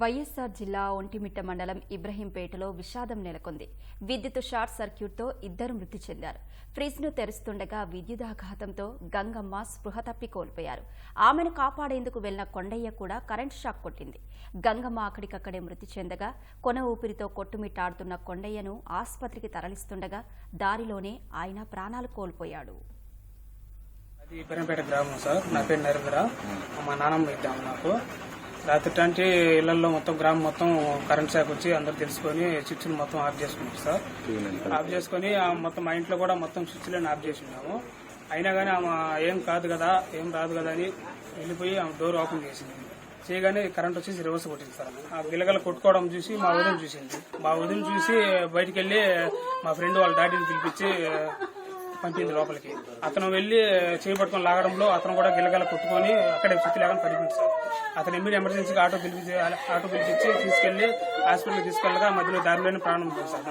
వైఎస్సార్ జిల్లా ఒంటిమిట్ట మండలం ఇబ్రహీంపేటలో విషాదం నెలకొంది. విద్యుత్ షార్ట్ సర్క్యూట్తో ఇద్దరు మృతి చెందారు. ఫ్రిజ్ను తెరుస్తుండగా విద్యుదాఘాతంతో గంగమ్మ స్పృహ తప్పి కోల్పోయారు. ఆమెను కాపాడేందుకు వెళ్ళిన కొండయ్య కూడా కరెంట్ షాక్ కొట్టింది. గంగమ్మ అక్కడికక్కడే మృతి చెందగా కొన ఊపిరితో కొట్టుమిట్టాడుతున్న కొండయ్యను ఆసుపత్రికి తరలిస్తుండగా దారిలోనే ఆయన ప్రాణాలు కోల్పోయాడు. అది గ్రామం సార్. నా పేరు నరేంద్ర. మా నాన్నమ్మ ఇద్దాం నాకు. రాత్రి అంటే ఇళ్ళలో మొత్తం గ్రామం మొత్తం కరెంట్ షాక్ వచ్చి అందరు తెలుసుకొని స్విచ్ మొత్తం ఆఫ్ చేసుకున్నాం సార్. ఆఫ్ చేసుకొని మొత్తం మా ఇంట్లో కూడా మొత్తం స్విచ్లను ఆఫ్ చేసి ఉన్నాము అయినా కానీ ఆమె ఏం కాదు కదా ఏం రాదు కదా అని వెళ్ళిపోయి ఆమె డోర్ ఓపెన్ చేసింది. చేయగానే కరెంట్ వచ్చేసి రివర్స్ కొట్టింది సార్. ఆ గిలగల కొట్టుకోవడం చూసి మా వదిన చూసింది. మా వదిన చూసి బయటికి వెళ్ళి మా ఫ్రెండ్ వాళ్ళ డాడీని పిలిపించి పంపింది లోపలికి. అతను వెళ్ళి చేపట్టుకుని లాగడంలో అతను కూడా గిలగల కొట్టుకొని అక్కడే స్థితి లేకుండా పడిపోయింది సార్. అతను ఎమ్మిడి ఎమర్జెన్సీగా ఆటో పిలిపించి ఆటో పిలిపించి తీసుకెళ్ళి హాస్పిటల్కి తీసుకెళ్ళగా మధ్యలో దారిలోనే ప్రాణం పోయింది సార్